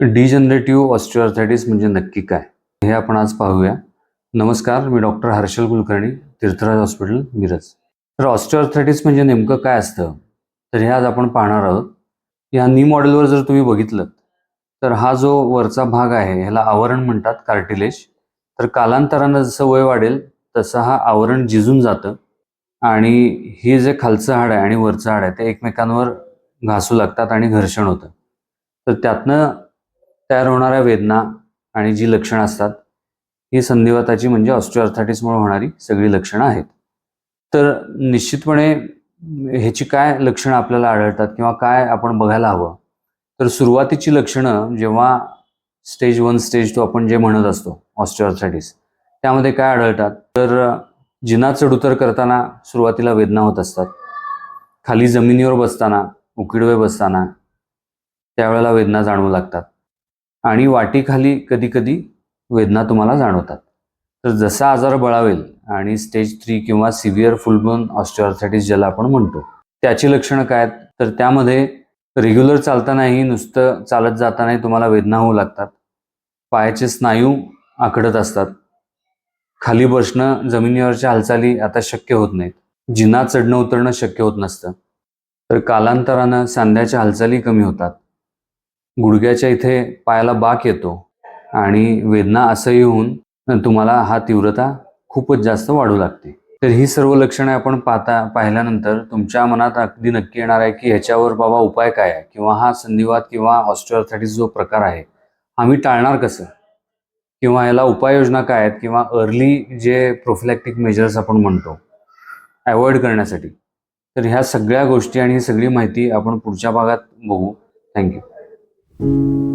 Degenerative osteoarthritis म्हणजे नक्की काय? हे आपण आज पाहूया. नमस्कार मी डॉक्टर हर्षल कुलकर्णी तीर्थराज हॉस्पिटल मिरज. तर ऑस्टिओआर्थरायटिस म्हणजे नेमकं काय असतं? तर हे आज आपण पाहणार आहोत. या नी मॉडेलवर जर तुम्ही बघितलं तर हा जो वरचा भाग आहे ह्याला आवरण म्हणतात कार्टिलेज. तर कालांतरानं जसं वय वाढेल तसं हा आवरण जिजून जातं. आणि हे जे खालचं हाड आहे आणि वरचं हाड आहे ते एकमेकांवर घासू लागतात आणि घर्षण होतं. तर त्यातनं तयार होणाऱ्या वेदना आणि जी लक्षणं असतात ही संधिवाताची म्हणजे ऑस्टिओआर्थरायटिसमुळे होणारी सगळी लक्षणं आहेत. तर निश्चितपणे ह्याची काय लक्षणं आपल्याला आढळतात किंवा काय आपण बघायला हवं? तर सुरुवातीची लक्षणं जेव्हा स्टेज वन स्टेज टू आपण जे म्हणत असतो ऑस्टिओआर्थरायटिस त्यामध्ये काय आढळतात? तर जिना चढउतर करताना सुरुवातीला वेदना होत असतात. खाली जमिनीवर बसताना उकिडवे बसताना त्यावेळेला वेदना जाणवू लागतात. आणि वाटीखाली कधी कधी वेदना तुम्हाला जाणवतात. तर जसा आजार बळावेल आणि स्टेज थ्री किंवा सिव्हिअर फुलबोन ऑस्टिओआर्थरायटिस ज्याला आपण म्हणतो त्याची लक्षणं काय आहेत? तर त्यामध्ये रेग्युलर चालतानाही नुसतं चालत जातानाही तुम्हाला वेदना होऊ लागतात. पायाचे स्नायू आखडत असतात. खाली बसणं जमिनीवरच्या हालचाली आता शक्य होत नाहीत. जिना चढणं उतरणं शक्य होत नसतं. तर कालांतरानं सांध्याच्या हालचाली कमी होतात. गुडघ्याच्या इथे पायाला बाक येतो आणि वेदना असह्य होऊन तुम्हाला हा तीव्रता खूपच जास्त वाढू लागते. तर ही सर्व लक्षणे आपण पाहता पाहिल्यानंतर तुमच्या मनात अगदी नक्की येणार आहे की ह्याच्यावर बाबा उपाय काय आहे? किंवा हा संधिवात किंवा ऑस्टिओआर्थरायटिस जो प्रकार आहे हा मी टाळणार कसं? किंवा याला उपाययोजना काय आहेत? किंवा अर्ली जे प्रोफिलॅक्टिक मेजर्स आपण म्हणतो अवॉइड करण्यासाठी. तर ह्या सगळ्या गोष्टी आणि ही सगळी माहिती आपण पुढच्या भागात बघू. Thank you thank you.